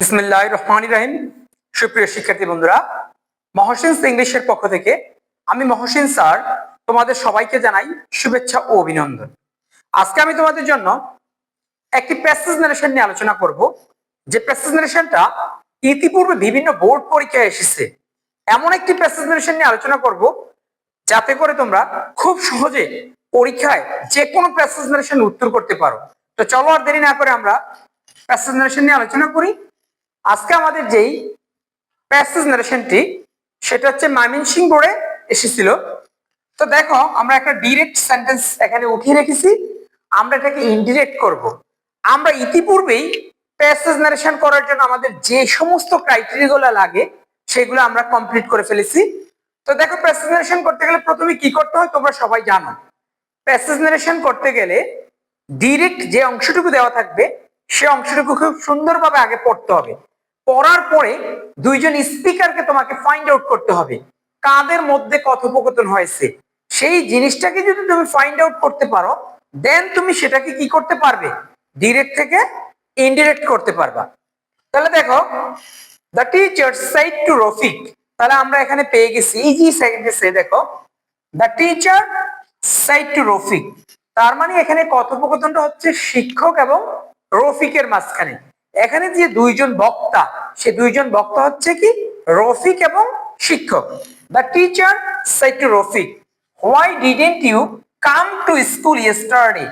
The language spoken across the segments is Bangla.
বিসমিল্লাহ রহমান রাহিম। সুপ্রিয় শিক্ষার্থী বন্ধুরা, মহসিন ইংলিশের পক্ষ থেকে আমি মহসিন স্যার তোমাদের সবাইকে জানাই শুভেচ্ছা ও অভিনন্দন। আজকে আমি তোমাদের জন্য একটি প্যাসেজ নারেশন নিয়ে আলোচনা করব। যে প্যাসেজ নারেশনটা ইতিপূর্বে বিভিন্ন বোর্ড পরীক্ষায় এসেছে। এমন একটি প্যাসেজ নারেশন নিয়ে আলোচনা করব, যাতে করে তোমরা খুব সহজে পরীক্ষায় যে কোনো প্যাসেজ নারেশন উত্তর করতে পারো। তো চলো আর দেরি না করে আমরা প্যাসেজ নারেশন নিয়ে আলোচনা করি। আজকে আমাদের যেই প্যাসেজ নারেশনটি সেটা হচ্ছে ময়মনসিং বোর্ডে এসেছিল। তো দেখো, আমরা একটা ডিরেক্ট সেন্টেন্স এখানে উঠিয়ে রেখেছি। আমরা এটাকে ইনডিরেক্ট করব। আমরা ইতিপূর্বেই প্যাসেজ নারেশন করার জন্য আমাদের যে সমস্ত ক্রাইটেরিয়াগুলো লাগে, সেগুলো আমরা কমপ্লিট করে ফেলেছি। তো দেখো প্যাসেজ নারেশন করতে গেলে প্রথমে কি করতে হয় তোমরা সবাই জানো। প্যাসেজ নারেশন করতে গেলে ডিরেক্ট যে অংশটুকু দেওয়া থাকবে, সে অংশটুকু খুব সুন্দরভাবে আগে পড়তে হবে। পড়ার পরে দুইজন স্পিকারকে তোমাকে ফাইন্ড আউট করতে হবে। কাদের মধ্যে কথোপকথন হয়েছে? সেই জিনিসটাকে যদি তুমি ফাইন্ড আউট করতে পারো দেন তুমি সেটাকে কি করতে পারবে? ডিরেক্ট থেকে ইনডিরেক্ট করতে পারবা। তাহলে দেখো the teacher said to Rafiq তাহলে আমরা এখানে পেয়ে গেছি। ইজি সেন্টেন্সে দেখো the teacher said to Rafiq তার মানে এখানে কথোপকথনটা হচ্ছে শিক্ষক এবং রফিকের মাঝখানে। এখানে যে দুইজন বক্তা, সে দুইজন বক্তা হচ্ছে কি? রফিক এবং শিক্ষক। The teacher said to Rafiq why didn't you come to school yesterday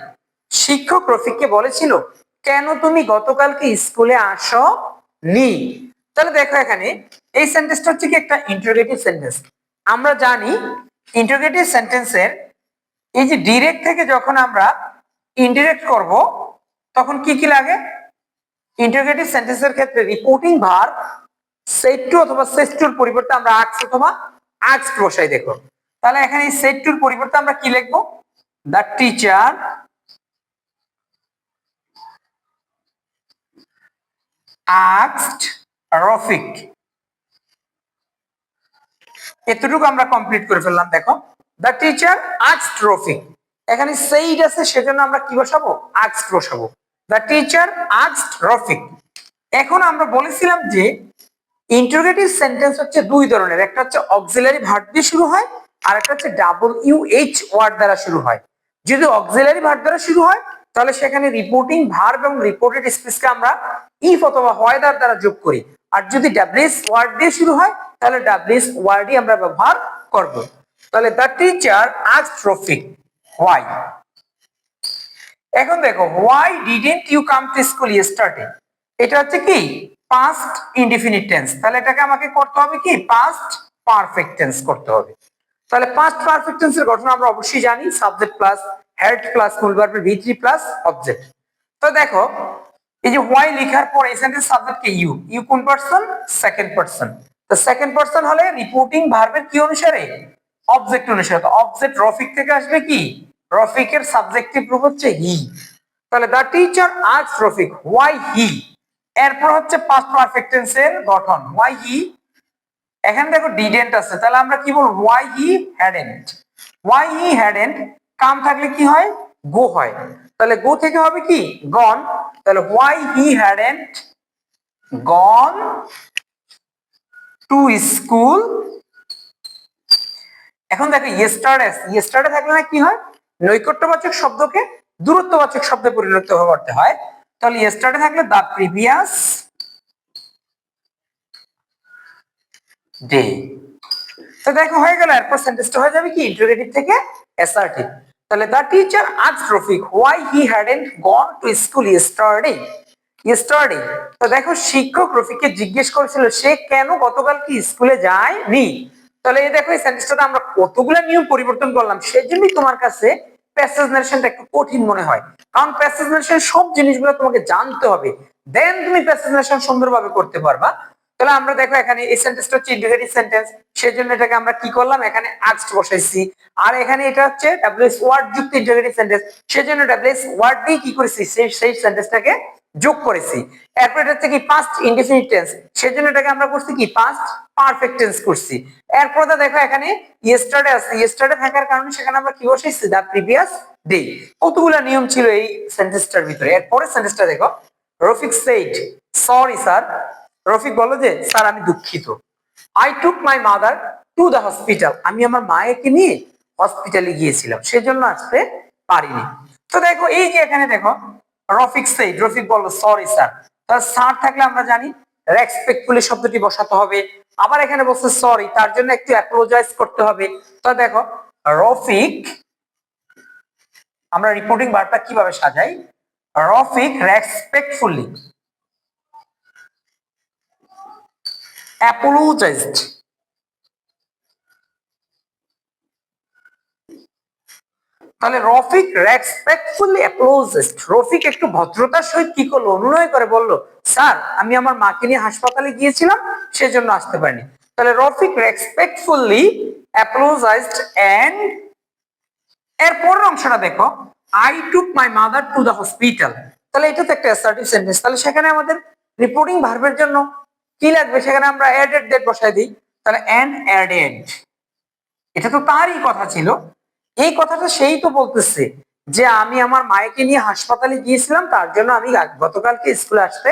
শিক্ষক রফিককে বলেছিল, কেন তুমি গতকালকে স্কুলে আসো নি তাহলে দেখো এখানে, এই সেন্টেন্সটা হচ্ছে কি একটা ইন্টারোগেটিভ সেন্টেন্স আমরা জানি ইন্টারোগেটিভ সেন্টেন্সের এই যে ডিরেক্ট থেকে যখন আমরা ইনডিরেক্ট করব, তখন কি কি লাগে? ইন্টারোগেটিভ সেন্টেন্সের ক্ষেত্রে রিপোর্টিং ভার সেট টু অথবা সেট টুর পরিবর্তে আমরা আক্স অথবা আক্স বসাই, দেখো। তাহলে এখানে এই সেট টুর পরিবর্তে আমরা কি লিখব? দ্য টিচার আক্সড রফিক এতটুকু আমরা কমপ্লিট করে ফেললাম, দেখো। দ্য টিচার আক্সড রফিক এখানে সেইড আছে, সেজন্য আমরা কি বসাবো? আক্সড বসাবো। দ্য টিচার আক্সড রফিক এখন আমরা বলেছিলাম যে ইন্টারোগেটিভ সেন্টেন্স হচ্ছে দুই ধরনের, একটা হচ্ছে অক্সিলারি ভার্ব দিয়ে শুরু হয়, আর একটা হচ্ছে ডাবল ইউ এইচ ওয়ার্ড দ্বারা শুরু হয়। যদি অক্সিলারি ভার্ব দ্বারা শুরু হয়, তাহলে সেখানে রিপোর্টিং ভার্ব এবং রিপোর্টেড স্পিচকে আমরা ইফ অথবা হয়দার দ্বারা যোগ করি। আর যদি ডাব্লিউএস ওয়ার্ড দিয়ে শুরু হয়, তাহলে ডাব্লিউএস ওয়ার্ডই আমরা ব্যবহার করব। তাহলে the teacher ask Rafiq why এখন দেখো why didn't you come to school yesterday এটা হচ্ছে কি? পাস্ট ইনডিফিনিট টেন্স তাহলে এটাকে আমাকে করতে হবে কি? পাস্ট পারফেক্ট টেন্স করতে হবে। তাহলে পাস্ট পারফেক্ট টেন্সের গঠন আমরা অবশ্যই জানি সাবজেক্ট প্লাস হেড প্লাস মূল ভার্বের ভি থ্রি প্লাস অবজেক্ট তো দেখো, এই যে হোয়াই লেখার পর এই সেন্টেন্স সাবজেক্ট কে ইউ ইউ কোন পারসন সেকেন্ড পারসন তো সেকেন্ড পারসন হলে রিপোর্টিং ভার্বের কি অনুসারে? অবজেক্ট অনুসারে। তো অবজেক্ট রফিক থেকে আসবে কি? রফিকের সাবজেক্টিভ রূপ হচ্ছে হি তাহলে দ্য টিচার আজ রফিক হোয়াই হি এরপর হচ্ছে পাস্ট পারফেক্ট টেন্সের গঠন হোয়াই হি এখানে দেখো ডিডেন্ট আছে, তাহলে আমরা কি বলব? Why he hadn't why he hadn't come থাকলে কি হয়? গো হয়। তাহলে গো থেকে হবে কি? গন তাহলে why he hadn't gone to school এখন দেখো ইয়েস্টারডে ইয়েস্টারডে থাকলে না কি হয়? নৈকট্যবাচক শব্দকে দূরত্ববাচক শব্দে পরিণত করতে হয়। তাহলে ইয়েস্টারডে থাকলে দা প্রিভিয়াস ডে তো দেখো হয়ে গেল, এরপর সেন্টেন্সটা হয়ে যাবে কি? ইন্টারোগেটিভ থেকে অ্যাসার্টিভ তাহলে দা টিচার আজ Rafiq why he hadn't gone to school yesterday yesterday তো দেখো শিক্ষক রফিককে জিজ্ঞেস করেছিল, সে কেন গতকাল কি স্কুলে যায়নি? তাহলে এই দেখো এই সেন্টেন্সটাতে আমরা কতগুলো নিয়ম পরিবর্তন করলাম, সেজন্যই তোমার কাছে প্যাসেজ নারেশনটা একটু কঠিন মনে হয়। কারণ প্যাসেজ নারেশন সব জিনিসগুলো তোমাকে জানতে হবে। দেন তুমি প্যাসেজ নারেশন সুন্দরভাবে করতে পারবা। তাহলে আমরা দেখো এখানে এই সেন্টেন্সটা হচ্ছে ইন্ডিকেটিভ সেন্টেন্স সেজন্য এটাকে আমরা কি করলাম? এখানে আক্সড বসাইছি। আর এখানে এটা হচ্ছে ডাব্লিউএস ওয়ার্ড যুক্ত ইন্টিগ্রেটিভ সেন্টেন্স সেজন্য ডাব্লিউএস ওয়ার্ড দিয়ে কি করেছি? সেই সেই সেন্টেন্সটাকে যোগ করেছি। এরপর এটা হচ্ছে কি পাস্ট ইনডিফিনিট টেন্স সেজন্য এটাকে আমরা করছি কি? পাস্ট পারফেক্ট টেন্স করছি। এরপর দেখো এখানে ইয়েস্টারডে আছে। ইয়েস্টারডে থাকার কারণে সেখানে আমরা কি বসাইছি? দা প্রিভিয়াস ডে কতগুলো নিয়ম ছিল এই সেন্টেন্সটার ভিতরে? এরপরে সেন্টেন্সটা দেখো। Rafiq said sorry sir Rafiq বলল যে, স্যার, আমি দুঃখিত। I took my mother to the hospital আমি আমার মায়েকে নিয়ে হসপিটালে গিয়েছিলাম। সেজন্য আসতে পারিনি। তো দেখো, এই যে এখানে দেখো, রফিক সেই রফিক বলল সরি স্যার তার স্যার থাকলে আমরা জানি রেসপেক্টফুলি শব্দটি বসাতে হবে। আবার এখানে বলছে সরি তার জন্য একটু অ্যাপ্লোজাইজ করতে হবে। তো দেখো, রফিক, আমরা রিপোর্টিং বারটা কীভাবে সাজাই? Rafiq respectfully apologized. তাহলে রফিক রেসপেক্টফুলি অ্যাপ্লোজেস্ট রফিক একটু ভদ্রতার সহিত কি করল? অনুনয় করে বলল, স্যার, আমি আমার মাকে নিয়ে হাসপাতালে গিয়েছিলাম, সেজন্য আসতে পারিনি। তাহলে রফিক রেসপেক্টফুলি অ্যাপ্লোজাইজড এন্ড এর পরের অংশটা দেখো I took my mother to the hospital তাহলে এটা তো একটা অ্যাসার্টিভ সেন্টেন্স তাহলে সেখানে আমাদের রিপোর্টিং ভার্বের জন্য কি লাগবে? সেখানে আমরা অ্যাডেড ডেট বসাই দিই। তাহলে অ্যান অ্যাডেড এটা তো তারই কথা ছিল। এই কথাটা সেই তো বলতেছে যে আমি আমার মায়েকে নিয়ে হাসপাতালে গিয়েছিলাম, তার জন্য আমি গতকালকে স্কুলে আসতে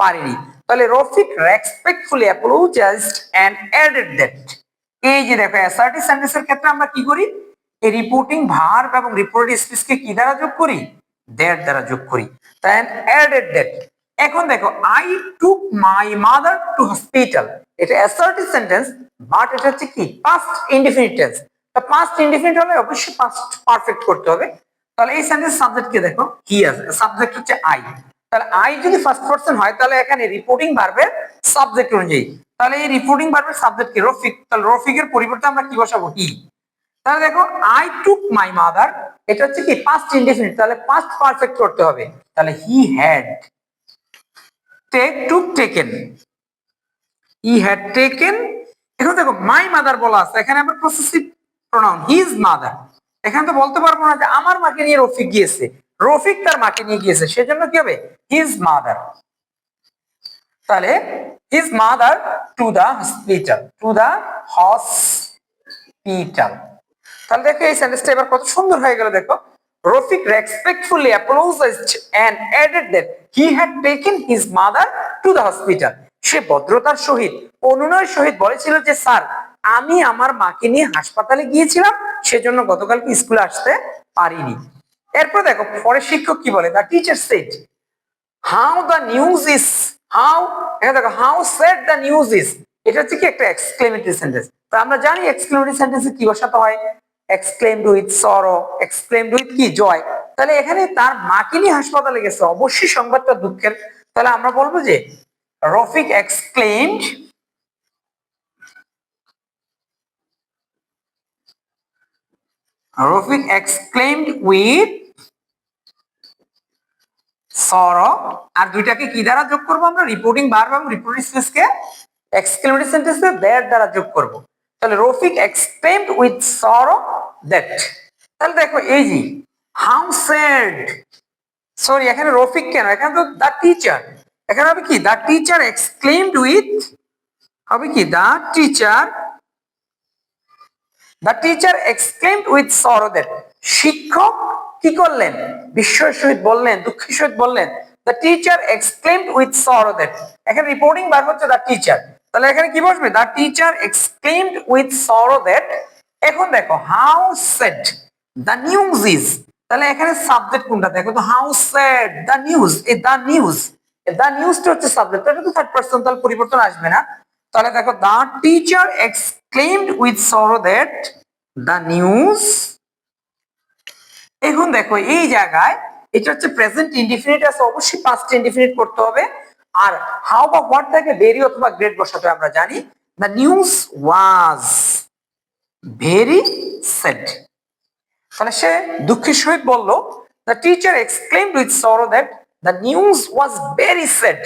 পারিনি। তাহলে Rafiq respectfully apologised and added that এই যে দেখো অ্যাসার্টিভ সেন্টেন্সের ক্ষেত্রে আমরা কি করি? এই রিপোর্টিং ভার্ব এবং রিপোর্ট স্পিচকে কি দ্বারা যোগ করি? দ্যাট দ্বারা যোগ করি। তাই অ্যাডেড দ্যাট এখন দেখো I took my mother to hospital এটা অ্যাসার্টিভ সেন্টেন্স বাট এটা হচ্ছে কি past indefinite tense past indefinite হলে অবশ্যই পাস্ট পারফেক্ট করতে হবে। তাহলে এই সেন্টেন্স সাবজেক্ট কে দেখো কি আছে সাবজেক্ট হচ্ছে আই তাহলে আই যদি ফার্স্ট পারসন হয়, তাহলে এখানে রিপোর্টিং ভার্বের সাবজেক্ট অনুযায়ী। তাহলে এই রিপোর্টিং ভার্বের সাবজেক্ট কি রফিক, তাহলে রফিকের পরিবর্তে আমরা কি বসাবো? হি তাহলে দেখো আই টুক মাই মাদার এটা হচ্ছে কি পাস্ট ইনডিফিনিট তাহলে পাস্ট পারফেক্ট করতে হবে। তাহলে he had take took taken he had taken এখন দেখো মাই মাদার বলা আছে। এখানে আবার পসেসিভ প্রোনাউন হিজ মাদার এখানে তো বলতে পারব না যে আমার মাকে নিয়ে রফিক গিয়েছে। রফিক তার মাকে নিয়ে গিয়েছে। সেজন্য কি হবে? হিজ মাদার তাহলে his mother to the hospital to the hospital তাহলে দেখো এই সেন্টেন্সটা এবার কত সুন্দর হয়ে গেল, দেখো। Rafiq respectfully apologised and added that he had taken his mother to the hospital সে ভদ্রতার সহিত, অনুনয়ের সহিত বলেছিল যে, স্যার, আমি আমার মাকে নিয়ে হাসপাতালে গিয়েছিলাম, সেজন্য গতকালকে স্কুলে আসতে পারিনি। এরপর দেখো, পরে শিক্ষক কি বলে? The teacher said how the news is how এখানে দেখো how said the news is এটা হচ্ছে কি একটা এক্সক্লেমেটরি সেন্টেন্স তো আমরা জানি এক্সক্লেমেটরি সেন্টেন্সে কি বসাতে হয়? Exclaimed with sorrow exclaimed with কি? জয়। তাহলে এখানে তার মাকে নিয়ে হাসপাতালে গেছে। অবশ্যই সংবাদটা দুঃখের। তাহলে আমরা বলব যে, Rafiq exclaimed Rafiq exclaimed with sorrow আর দুইটাকে কি দ্বারা যোগ করব আমরা? রিপোর্টিং ভার্ব এবং রিপোর্টিং সেন্টেন্সে দ্বারা যোগ করব। তাহলে Rafiq exclaimed with sorrow that তাহলে দেখো, এই হাউ সেড সরি এখানে রফিক কেন? এখানে তো দ্য টিচার এখানে হবে কি? দ্য টিচার এক্সক্লেমড উইথ হবে কি? The teacher the teacher exclaimed with that শিক্ষক কি করলেন? বিস্ময়ের সহিত বললেন, দুঃখের সহিত বললেন দ্য টিচার এক্সক্লেমড উইথ সরো এখানে রিপোর্টিং বার হচ্ছে দ্য টিচার তাহলে এখানে কি বসবে? The teacher exclaimed with sorrow that এখন দেখো how sad the news is তাহলে এখানে সাবজেক্ট কোনটা? দেখো তো হাউ সেড দ্য নিউজ এ দ্য নিউজ দ্য নিউজটা হচ্ছে সাবজেক্ট এটা তো থার্ড পার্সন তাহলে পরিবর্তন আসবে না। তাহলে দেখো the teacher exclaimed with sorrow that the news এখন দেখো, এই জায়গায় এটা হচ্ছে প্রেজেন্ট ইনডিফিনিট আছে, অবশ্যই পাস্ট ইনডিফিনিট করতে হবে। আর হাউ বা হোয়াট থেকে বেরি অথবা গ্রেট বসাতে আমরা জানি the news was very sad. তাহলে সে দুঃখের সহিত বলল the teacher exclaimed with sorrow that the news was very sad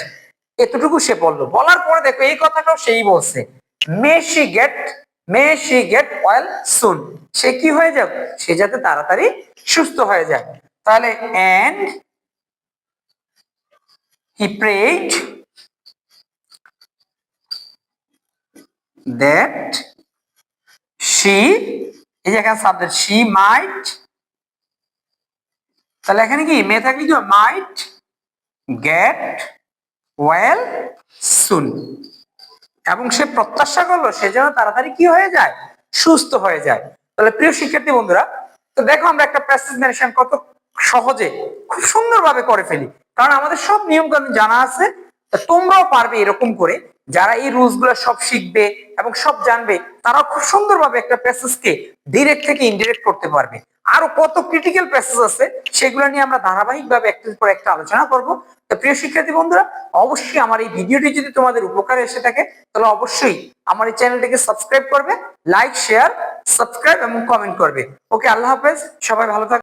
এতটুকু সে বলল। বলার পরে দেখো, এই কথাটাও সেই বলছে। May she get may she get well soon সে কি হয়ে যাক? সে যাতে তাড়াতাড়ি সুস্থ হয়ে যায়। তাহলে and he prayed that she এই যে সাবজেক্ট শি মাইট তাহলে এখানে কি? মে থাকলে কি মাইট গেট ওয়েল সুন এবং সে প্রত্যাশা করল, সে যেন তাড়াতাড়ি কি হয়ে যায়? সুস্থ হয়ে যায়। তাহলে প্রিয় শিক্ষার্থী বন্ধুরা, তো দেখো আমরা একটা প্যাসেজ মেনশন কত সহজে, খুব সুন্দরভাবে করে ফেলি। কারণ আমাদের সব নিয়ম কানুন জানা আছে তোমরাও পারবে এরকম করে যারা এই রুলসগুলো সব শিখবে এবং সব জানবে তারা খুব সুন্দরভাবে একটা প্যাসেজকে ডিরেক্ট থেকে ইনডিরেক্ট করতে পারবে। আরও কত ক্রিটিক্যাল প্যাসেজ আছে, সেগুলো নিয়ে আমরা ধারাবাহিকভাবে একটার পর একটা আলোচনা করব। তো প্রিয় শিক্ষার্থী বন্ধুরা, অবশ্যই আমার এই ভিডিওটি যদি তোমাদের উপকারে এসে থাকে, তাহলে অবশ্যই আমার এই চ্যানেলটিকে সাবস্ক্রাইব করবে লাইক শেয়ার সাবস্ক্রাইব এবং কমেন্ট করবে। ওকে আল্লাহ হাফেজ, সবাই ভালো থাকবে